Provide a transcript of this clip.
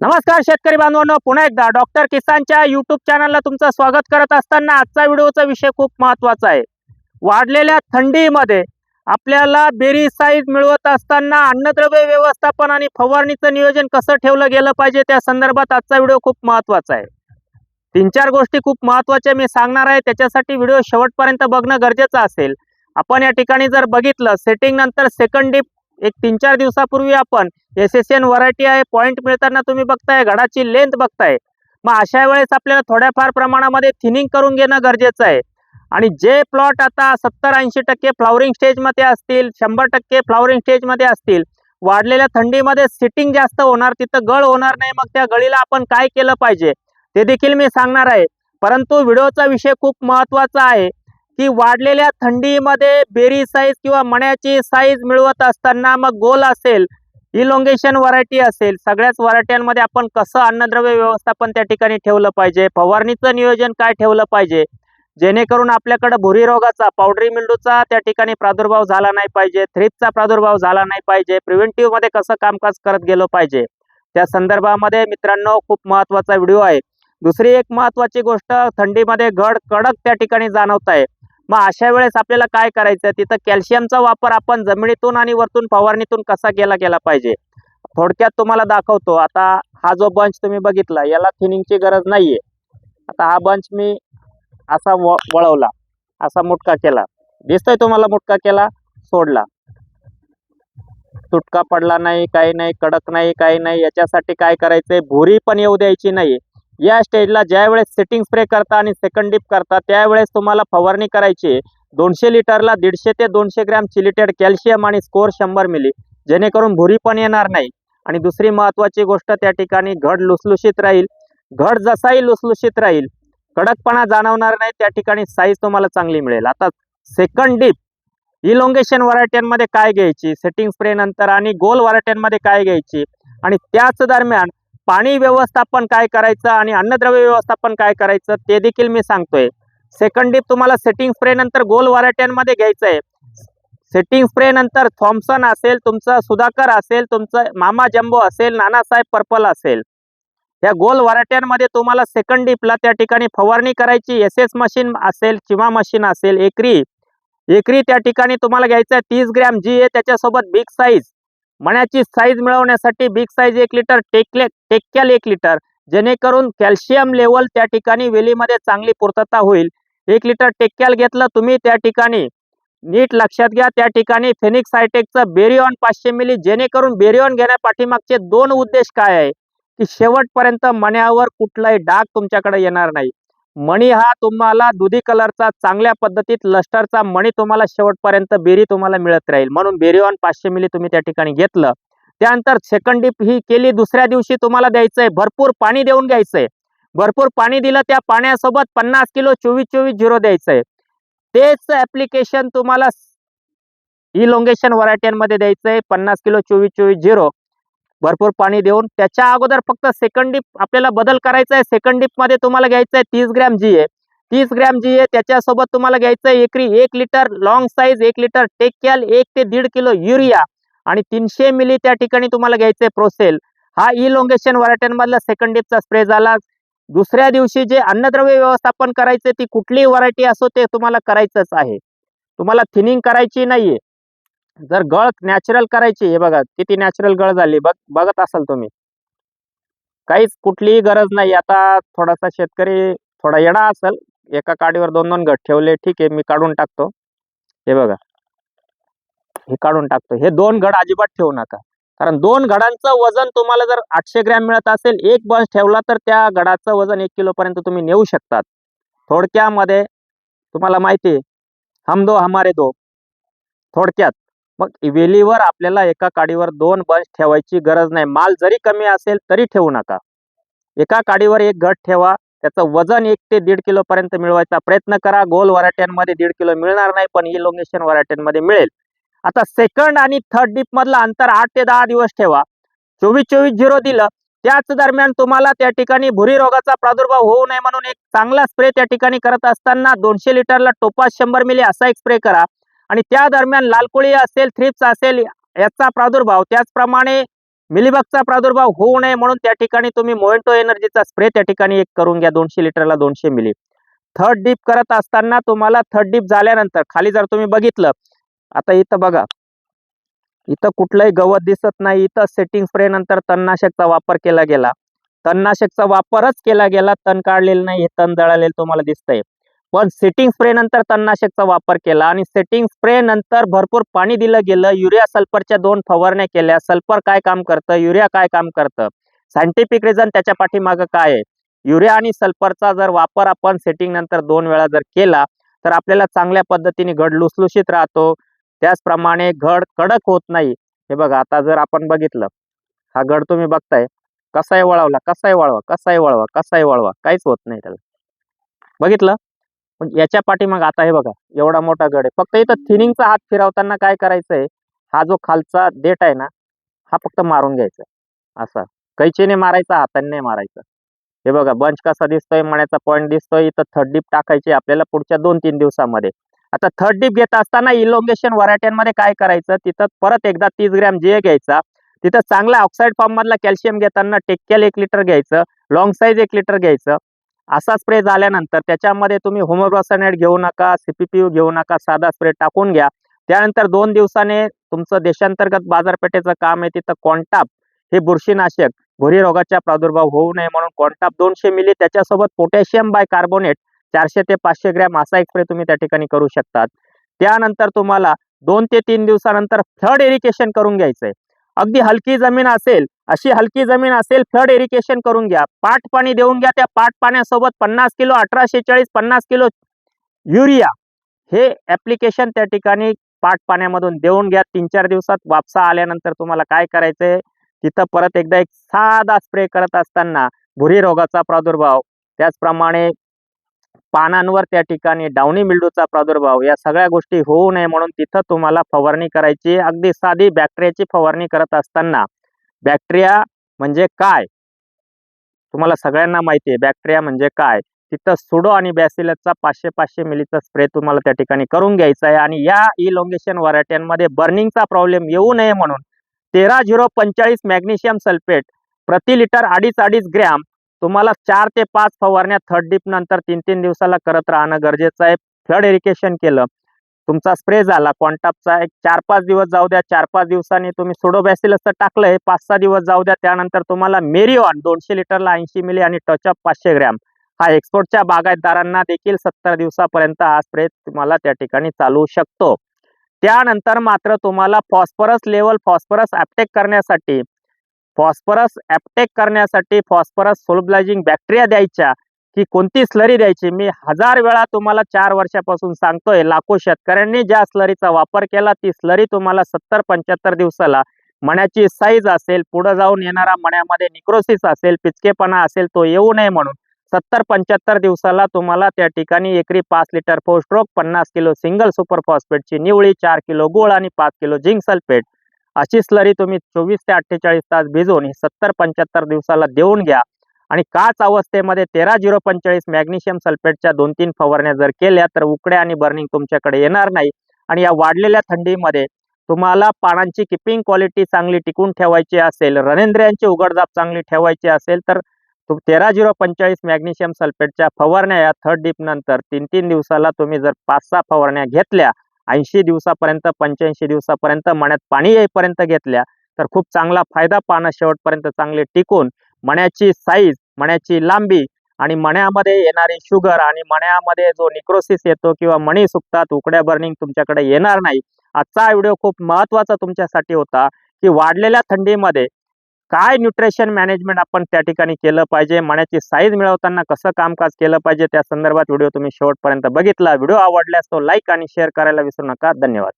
नमस्कार शेतकरी बांधवांनो पुन्हा एकदा डॉक्टर किसानच्या युट्यूब चॅनलला तुमचं स्वागत करत असताना आजचा व्हिडिओचा विषय खूप महत्त्वाचा आहे. वाढलेल्या थंडीमध्ये आपल्याला बेरी साईज मिळवत असताना अन्नद्रव्य व्यवस्थापन आणि फवारणीचं नियोजन कसं ठेवलं गेलं पाहिजे त्या संदर्भात आजचा व्हिडिओ खूप महत्त्वाचा आहे. तीन चार गोष्टी खूप महत्त्वाच्या मी सांगणार आहे त्याच्यासाठी व्हिडिओ शेवटपर्यंत बघणं गरजेचं असेल. आपण या ठिकाणी जर बघितलं सेटिंग नंतर सेकंड डीप एक तीन चार दिवसापूर्वी आपण एस एस एन व्हरायटी आहे पॉईंट मिळताना तुम्ही बघताय घडाची लेंथ बघताय. मग अशा वेळेस आपल्याला थोड्याफार प्रमाणामध्ये थिनिंग करून घेणं गरजेचं आहे. आणि जे प्लॉट आता सत्तर ऐंशी टक्के फ्लॉवरिंग स्टेजमध्ये असतील शंभर टक्के फ्लॉवरिंग स्टेजमध्ये असतील वाढलेल्या थंडीमध्ये सिटिंग जास्त होणार तिथं गळ होणार नाही मग त्या गळीला आपण काय केलं पाहिजे? ते देखील मी सांगणार आहे. परंतु व्हिडिओचा विषय खूप महत्त्वाचा आहे. की वाढलेल्या थंडीमध्ये बेरी साईज किंवा मण्याची साईज मिळवत असताना मग गोल असेल इलोंगेशन व्हरायटी असेल सगळ्याच व्हरायट्यांमध्ये आपण कसं अन्नद्रव्य व्यवस्थापन त्या ठिकाणी ठेवलं पाहिजे फवारणीचं नियोजन काय ठेवलं पाहिजे जेणेकरून आपल्याकडं भुरी रोगाचा पावडरी मिल्डूचा त्या ठिकाणी प्रादुर्भाव झाला नाही पाहिजे थ्रीपचा प्रादुर्भाव झाला नाही पाहिजे प्रिव्हेंटिव्हमध्ये कसं कामकाज करत गेलो पाहिजे. त्या संदर्भामध्ये मित्रांनो खूप महत्त्वाचा व्हिडिओ आहे. दुसरी एक महत्वाची गोष्ट थंडीमध्ये घड कडक त्या ठिकाणी जाणवत आहे मग अशा वेळेस आपल्याला काय करायचं? तिथं कॅल्शियमचा वापर आपण जमिनीतून आणि वरतून फवारणीतून कसा केला गेला पाहिजे? थोडक्यात तुम्हाला दाखवतो. आता हा जो बंच तुम्ही बघितला याला थिनिंगची गरज नाहीये. आता हा बंच मी असा व- वळवला. असा मुटका केला. दिसतोय तुम्हाला मुटका केला? सोडला. तुटका पडला नाही काही नाही कडक नाही काही नाही. याच्यासाठी काय करायचंय? भुरी पण येऊ द्यायची नाही या स्टेजला ज्यावेळेस सेटिंग स्प्रे करता आणि सेकंड डिप करता त्यावेळेस तुम्हाला फवारणी करायची दोनशे लिटरला दीडशे ते दोनशे ग्रॅम चिलिटेड कॅल्शियम आणि स्कोर शंभर मिली जेणेकरून भुरी पण येणार नाही. आणि दुसरी महत्वाची गोष्ट त्या ठिकाणी घड लुसलुशीत राहील. घड जसाही लुसलुशीत राहील कडकपणा जाणवणार नाही त्या ठिकाणी साईज तुम्हाला चांगली मिळेल. आता सेकंड डिप इलोंगेशन व्हरायट्यांमध्ये काय घ्यायची? सेटिंग स्प्रे नंतर आणि गोल व्हरायट्यांमध्ये काय घ्यायची? आणि त्याच दरम्यान पाणी व्यवस्थापन काय करायचं आणि अन्नद्रव्य व्यवस्थापन काय करायचं ते देखील मी सांगतोय. सेकंड डिप तुम्हाला सेटिंग स्प्रे नंतर गोल वराट्यांमध्ये घ्यायचं आहे सेटिंग स्प्रे नंतर थॉम्सन असेल तुमचं सुधाकर असेल तुमचं मामा जम्बो असेल नानासाहेब पर्पल असेल. या गोल वराट्यांमध्ये तुम्हाला सेकंड डिपला त्या ठिकाणी फवारणी करायची एस एस मशीन असेल चिमा मशीन असेल एकरी. एकरी त्या ठिकाणी तुम्हाला घ्यायचं आहे तीस ग्रॅम जी आहे त्याच्यासोबत बिग साईज मण्याची साईज मिळवण्यासाठी बिग साईज एक लिटर टेकले टेक्याल एक लिटर जेणेकरून कॅल्शियम लेवल त्या ठिकाणी वेलीमध्ये चांगली पूर्तता होईल. एक लिटर टेक्याल घेतलं तुम्ही त्या ठिकाणी. नीट लक्षात घ्या त्या ठिकाणी फेनिक्स हायटेकचं बेरिऑन पाचशे मिली जेणेकरून बेरिओन घेण्यापाठीमागचे दोन उद्देश काय आहे? की शेवटपर्यंत मण्यावर कुठलाही डाग तुमच्याकडे येणार नाही. मणी हा तुम्हाला दुधी कलरचा चांगल्या पद्धतीत लस्टरचा मणी तुम्हाला शेवटपर्यंत बेरी तुम्हाला मिळत राहील. म्हणून बेरिओन पाचशे मिली तुम्ही त्या ठिकाणी घेतलं. त्यानंतर सेकंड डिप ही केली दुसऱ्या दिवशी तुम्हाला द्यायचंय भरपूर पाणी देऊन घ्यायचंय. भरपूर पाणी दिलं त्या पाण्यासोबत पन्नास किलो चोवीस चोवीस झिरो द्यायचंय. तेच ऍप्लिकेशन तुम्हाला इलोंगेशन व्हरायट्यांमध्ये द्यायचंय पन्नास किलो चोवीस चोवीस झिरो. भरपूर पाणी देऊन. त्याच्या अगोदर फक्त सेकंड डिप आपल्याला बदल करायचा आहे सेकंड डिपमध्ये तुम्हाला घ्यायचं आहे तीस ग्रॅम जी आहे तीस ग्रॅम जी आहे त्याच्यासोबत तुम्हाला घ्यायचं आहे एकरी एक लिटर लॉंग साईज एक लिटर टेक्याल एक ते दीड किलो युरिया आणि तीनशे मिली त्या ठिकाणी तुम्हाला घ्यायचंय प्रोसेल हा इलोंगेशन व्हरायट्यांमधला सेकंड डिपचा स्प्रे झाला. दुसऱ्या दिवशी जे अन्नद्रव्य व्यवस्थापन करायचे ती कुठलीही व्हरायटी असो ते तुम्हाला करायचंच आहे. तुम्हाला थिनिंग करायची नाहीये. जर गळ नॅचरल करायची हे बघा किती नॅचरल गळ झाली बघ बघत असाल तुम्ही. काहीच कुठलीही गरज नाही. आता थोडासा शेतकरी थोडा येडा असेल एका काडीवर दोन दोन गट ठेवले ठीक आहे मी काढून टाकतो. हे बघा. हे काढून टाकतो. हे दोन घड अजिबात ठेवू नका. कारण दोन घडांचं वजन तुम्हाला जर आठशे ग्रॅम मिळत असेल एक बस ठेवला तर त्या घडाचं वजन एक किलोपर्यंत तुम्ही नेऊ शकतात. थोडक्यामध्ये तुम्हाला माहिती आहे हम दो हमारे दो. थोडक्यात. मग वेलीवर आपल्याला एका काडीवर दोन बंच ठेवायची गरज नाही. माल जरी कमी असेल तरी ठेवू नका. एका काडीवर एक घट ठेवा. त्याचं वजन एक ते दीड किलो पर्यंत मिळवायचा प्रयत्न करा. गोल वराट्यांमध्ये दीड किलो मिळणार नाही पण इलोंगेशन वराट्यांमध्ये मिळेल. आता सेकंड आणि थर्ड डीप मधलं अंतर आठ ते दहा दिवस ठेवा. चोवीस चोवीस झिरो दिलं त्याच दरम्यान तुम्हाला त्या ठिकाणी भुरी रोगाचा प्रादुर्भाव होऊ नये म्हणून एक चांगला स्प्रे त्या ठिकाणी करत असताना दोनशे लिटरला टोपास शंभर मिली असा एक स्प्रे करा. आणि त्या दरम्यान लालकोळी असेल थ्रिप्स असेल याचा प्रादुर्भाव त्याचप्रमाणे मिलीबगचा प्रादुर्भाव होऊ नये म्हणून त्या ठिकाणी तुम्ही मोएंटो एनर्जीचा स्प्रे त्या ठिकाणी एक करून घ्या दोनशे लिटरला दोनशे मिली. थर्ड डीप करत असताना तुम्हाला थर्ड डीप झाल्यानंतर खाली जर तुम्ही बघितलं आता इथं बघा इथं कुठलंही गवत दिसत नाही इथं सेटिंग स्प्रे नंतर तणनाशकचा वापर केला गेला. तणनाशकचा वापरच केला गेला तण काढलेलं नाही हे तण जळालेलं तुम्हाला दिसतंय. पण सेटिंग स्प्रे नंतर तणनाशकचा वापर केला आणि सेटिंग स्प्रे नंतर भरपूर पाणी दिलं गेलं. युरिया सल्फरच्या दोन फवारण्या केल्या. सल्फर काय काम करतं? युरिया काय काम करतं? सायंटिफिक रिझन त्याच्या पाठीमागं काय आहे? युरिया आणि सल्फरचा जर वापर आपण सेटिंग नंतर दोन वेळा जर केला तर आपल्याला चांगल्या पद्धतीने घड लुसलुशीत राहतो. त्याचप्रमाणे घड कडक होत नाही. हे बघा आता जर आपण बघितलं हा घड तुम्ही बघताय. कसाही वळवला कसाही वळवा कसाही वळवा कसाही वळवा. काहीच होत नाही त्याला. बघितलं? पण याच्या पाठीमाग आता हे बघा एवढा मोठा गड आहे. फक्त इथं थिनिंगचा हात फिरवताना काय करायचंय? हा जो खालचा देठ आहे ना हा फक्त मारून घ्यायचा. असा. कैचीने मारायचा हाताने नाही मारायचा. हे बघा बंच कसा दिसतोय मण्याचा पॉईंट दिसतोय इथं थर्ड डिप टाकायची आपल्याला पुढच्या दोन तीन दिवसामध्ये. आता थर्ड डिप घेत असताना इलोंगेशन व्हरायट्यांमध्ये काय करायचं? तिथं परत एकदा तीस ग्रॅम जे घ्यायचा तिथं चांगला ऑक्साईड फॉर्म मधला कॅल्शियम घेताना टेक्केल एक लिटर घ्यायचं लॉंग साईज एक लिटर घ्यायचं असा स्प्रे झाल्यानंतर त्याच्यामध्ये तुम्ही होमोग्रोसनेट घेऊ नका सीपीपीयू घेऊ नका साधा स्प्रे टाकून घ्या. त्यानंतर दोन दिवसाने तुमचं देशांतर्गत बाजारपेठेचं काम आहे तिथं कॉन्टाप हे बुरशीनाशक भुरी रोगाचा प्रादुर्भाव होऊ नये म्हणून कॉन्टाप दोनशे मिली त्याच्यासोबत पोटॅशियम बाय कार्बोनेट चारशे ते पाचशे ग्रॅम असा एक स्प्रे तुम्ही त्या ठिकाणी करू शकतात. त्यानंतर तुम्हाला दोन ते तीन दिवसानंतर फ्लड इरिगेशन करून घ्यायचंय. अगदी हलकी जमीन असेल अशी हलकी जमीन असेल फ्लड इरिगेशन करून घ्या. पाट पाणी देऊन घ्या त्या पाट पाण्यासोबत पन्नास किलो अठराशे चाळीस पन्नास किलो युरिया हे ऍप्लिकेशन त्या ठिकाणी पाट पाण्यामधून देऊन घ्या. तीन चार दिवसात वापसा आल्यानंतर तुम्हाला काय करायचंय? तिथं परत एकदा एक साधा स्प्रे करत असताना भुरी रोगाचा प्रादुर्भाव. त्याचप्रमाणे पानांवर त्या ठिकाणी डावणी मिल्डूचा प्रादुर्भाव या सगळ्या गोष्टी होऊ नये म्हणून तिथं तुम्हाला फवारणी करायची. अगदी साधी बॅक्टेरियाची फवारणी करत असताना बॅक्टेरिया म्हणजे काय? तुम्हाला सगळ्यांना माहिती आहे बॅक्टेरिया म्हणजे काय? तिथं सुडो आणि बॅसिलसचा पाचशे पाचशे मिलीचा स्प्रे तुम्हाला त्या ठिकाणी करून घ्यायचा आहे आणि या इलोंगेशन व्हरायट्यांमध्ये बर्निंगचा प्रॉब्लेम येऊ नये म्हणून तेरा झिरो पंचेचाळीस मॅग्नेशियम सल्फेट प्रति लिटर अडीच अडीच ग्रॅम तुम्हाला चार ते पाच फवारण्या थर्ड डीप नंतर तीन तीन दिवसाला करत राहणं गरजेचं आहे. फ्लड इरिगेशन केलं. तुमचा स्प्रे झाला. कॉन्टापचा एक चार पाच दिवस जाऊ द्या. चार पाच दिवसांनी तुम्ही सुडोबॅसिलसचं टाकलंय. पाच सहा दिवस जाऊ द्या. त्यानंतर तुम्हाला मेरिओन दोनशे लिटरला ऐंशी मिली आणि टचअप पाचशे ग्रॅम हा एक्सपोर्टच्या बागायतदारांना देखील सत्तर दिवसापर्यंत हा स्प्रे तुम्हाला त्या ठिकाणी चालू शकतो. त्यानंतर मात्र तुम्हाला फॉस्फरस लेवल फॉस्फरस ॲपटेक करण्यासाठी फॉस्फरस ॲपटेक करण्यासाठी फॉस्फरस सोलब्लायझिंग बॅक्टेरिया द्यायच्या की कोणती स्लरी द्यायची? मी हजार वेळा तुम्हाला चार वर्षापासून सांगतोय लाखो शेतकऱ्यांनी ज्या स्लरीचा वापर केला ती स्लरी तुम्हाला सत्तर पंच्याहत्तर दिवसाला मण्याची साईज असेल पुढे जाऊन येणारा मण्यामध्ये निक्रोसिस असेल पिचकेपणा असेल तो येऊ नये म्हणून सत्तर पंच्याहत्तर दिवसाला तुम्हाला त्या ठिकाणी एकरी पाच लिटर फोस्ट्रोक पन्नास किलो सिंगल सुपर फॉस्फेटची निवळी चार किलो गुळ आणि पाच किलो झिंक सल्फेट अशी स्लरी तुम्ही चोवीस ते अठ्ठेचाळीस तास भिजवून ही सत्तर पंच्याहत्तर दिवसाला देऊन घ्या. आणि काच अवस्थेमध्ये तेरा झिरो पंचेचाळीस मॅग्नेशियम सल्फेटच्या दोन तीन फवारण्या जर केल्या तर उकड्या आणि बर्निंग तुमच्याकडे येणार नाही. आणि या वाढलेल्या थंडीमध्ये तुम्हाला पानांची किपिंग क्वालिटी चांगली टिकून ठेवायची असेल रनेंद्रियांची उघडझाप चांगली ठेवायची असेल तर तेरा झिरो पंचेचाळीस मॅग्नेशियम सल्फेटच्या फवारण्या या थर्ड डीप नंतर तीन तीन दिवसाला तुम्ही जर पाच सहा फवारण्या घेतल्या ऐंशी दिवसापर्यंत पंच्याऐंशी दिवसापर्यंत मण्यात पाणी येईपर्यंत घेतल्या तर खूप चांगला फायदा पानं शेवटपर्यंत चांगले टिकून मण्याची साईज मण्याची लांबी आणि मण्यामध्ये येणारी शुगर आणि मण्यामध्ये जो निक्रोसिस येतो किंवा मणी सुकतात उकड्या बर्निंग तुमच्याकडे येणार नाही. आजचा व्हिडिओ खूप महत्त्वाचा तुमच्यासाठी होता की वाढलेल्या थंडीमध्ये काय न्यूट्रिशन मॅनेजमेंट आपण त्या ठिकाणी केलं पाहिजे? मण्याची साईज मिळवताना कसं कामकाज केलं पाहिजे? त्या संदर्भात व्हिडिओ तुम्ही शेवटपर्यंत बघितला. व्हिडिओ आवडल्यास तो लाईक आणि शेअर करायला विसरू नका. धन्यवाद.